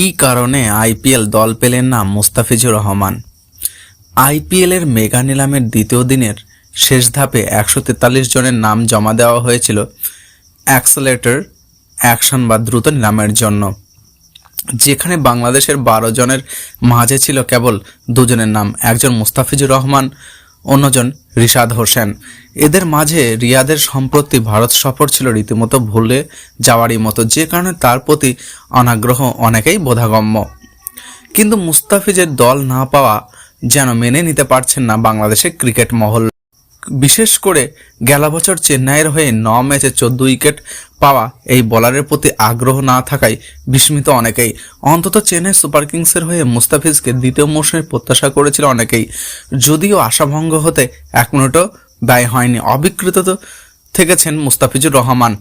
কী কারণে আইপিএল দল পেলেন না মুস্তাফিজুর রহমান? আইপিএলের মেগা নিলামের দ্বিতীয় দিনের শেষ ধাপে একশো তেতাল্লিশ জনের নাম জমা দেওয়া হয়েছিল অ্যাক্সেলেটর অ্যাকশন বা দ্রুত নিলামের জন্য। যেখানে বাংলাদেশের বারো জনের মাঝে ছিল কেবল দুজনের নাম, একজন মুস্তাফিজুর রহমান অন্যজন রিশাদ হোসেন। এদের মাঝে রিয়াদের সম্প্রতি ভারত সফর ছিল রীতিমতো ভুলে যাওয়ারই মতো, যে কারণে তার প্রতি অনাগ্রহ অনেকেই বোধাগম্য। কিন্তু মুস্তাফিজের দল না পাওয়া যেন মেনে নিতে পারছেন না বাংলাদেশের ক্রিকেট মহল বিশেষ করে গেল বছর চেন্নাইয়ের হয়ে ন ম্যাচে চোদ্দ উইকেট পাওয়া এই বলারের প্রতি আগ্রহ না থাকায় বিস্মিত অনেকেই। অন্তত চেন্নাই সুপার কিংসের হয়ে মুস্তাফিজকে দ্বিতীয় মৌসুমে প্রত্যাশা করেছিল অনেকেই। যদিও আশাভঙ্গ হতে এক মিনিটও ব্যয় হয়নি, অবিকৃত থেকেছেন মুস্তাফিজুর রহমান।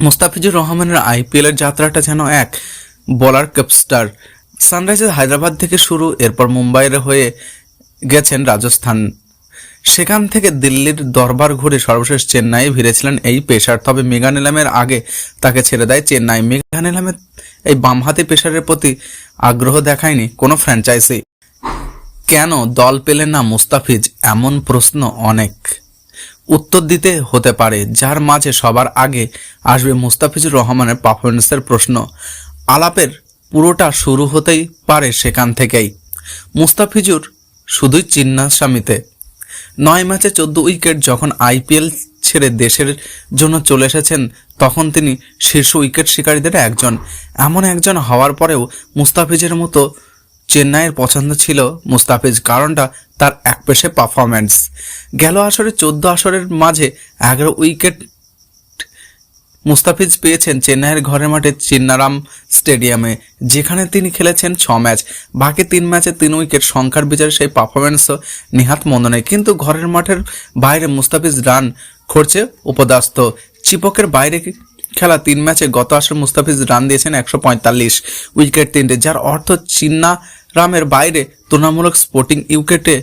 মুস্তাফিজুর রহমানের আইপিএলের যাত্রাটা যেন এক বলার কাপস্টার। সানরাইজার্স হায়দ্রাবাদ থেকে শুরু, এরপর মুম্বাইয়ের হয়ে গেছেন রাজস্থান। সেখান থেকে দিল্লির দরবার ঘুরে সর্বশেষ চেন্নাইয়ে ভিড়েছিলেন এই পেশার। তবে মেগা নিলামের আগে তাকে ছেড়ে দেয় চেন্নাই। মেগা নিলামের এই বামহাতি পেশারের প্রতি আগ্রহ দেখায়নি কোনো ফ্র্যাঞ্চাইজি। কেন দল পেলেন না মুস্তাফিজ? এমন প্রশ্ন অনেক। উত্তর দিতে হতে পারে, যার মাঝে সবার আগে আসবে মুস্তাফিজুর রহমানের পারফরমেন্সের প্রশ্ন। আলাপের পুরোটা শুরু হতেই পারে সেখান থেকেই। মুস্তাফিজুর শুধুই চিন্নাস্বামীতে। নয় ম্যাচে চোদ্দ উইকেট যখন আইপিএল ছেড়ে দেশের জন্য চলে এসেছেন, তখন তিনি শীর্ষ উইকেট শিকারীদের একজন। এমন একজন হওয়ার পরেও মুস্তাফিজের মতো চেন্নাইয়ের পছন্দ ছিল মুস্তাফিজ, কারণটা তার এক পেশে পারফরম্যান্স গেল আসরে চোদ্দ আসরের মাঝে এগারো উইকেট মুস্তাফিজ পেয়েছেন চেন্নাইয়ের ঘরের মাঠে চিন্নারাম স্টেডিয়ামে, যেখানে তিনি খেলেছেন ছ ম্যাচ। বাকি তিন ম্যাচে তিন উইকেট, সংখ্যার বিচারে সেই পারফরমেন্সও নিহাত মন্দ নেই কিন্তু ঘরের মাঠের বাইরে মুস্তাফিজ রান করছে উপদাস্ত। চিপকের বাইরে খেলা তিন ম্যাচে গত আসর মুস্তাফিজ রান দিয়েছেন একশো পঁয়তাল্লিশ উইকেট তিনটে, যার অর্থ চিন্না রামের বাইরে তুলনামূলক স্পোর্টিং উইকেটে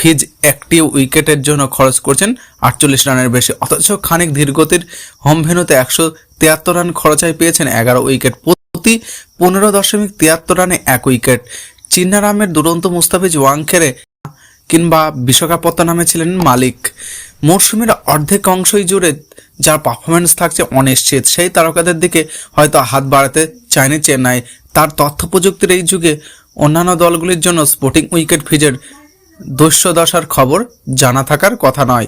ফিজ একটি উইকেটের জন্য খরচ করছেন আটচল্লিশ রানের বেশি। অথচ খানিক ধীরগতির হোম ভেনুতে একশো তিয়াত্তর রান খরচায় পেয়েছেন এগারো উইকেট। প্রতি পনেরো দশমিক তিয়াত্তর রানে এক উইকেট। চিন্নারামের দুরন্ত মুস্তাফিজ ওয়াংখেরে কিংবা বিশ্বকাপত্তা নামে ছিলেন মালিক। মরশুমের অর্ধেক অংশই জুড়ে যার পারফরমেন্স থাকছে অনিশ্চিত। সেই তারকাদের দিকে হয়তো হাত বাড়াতে চায়নি চেন্নাই। তার তথ্য প্রযুক্তির এই যুগে অন্যান্য দলগুলির জন্য স্পোর্টিং উইকেট ফিজের দস্যু দশার খবর জানা থাকার কথা নয়।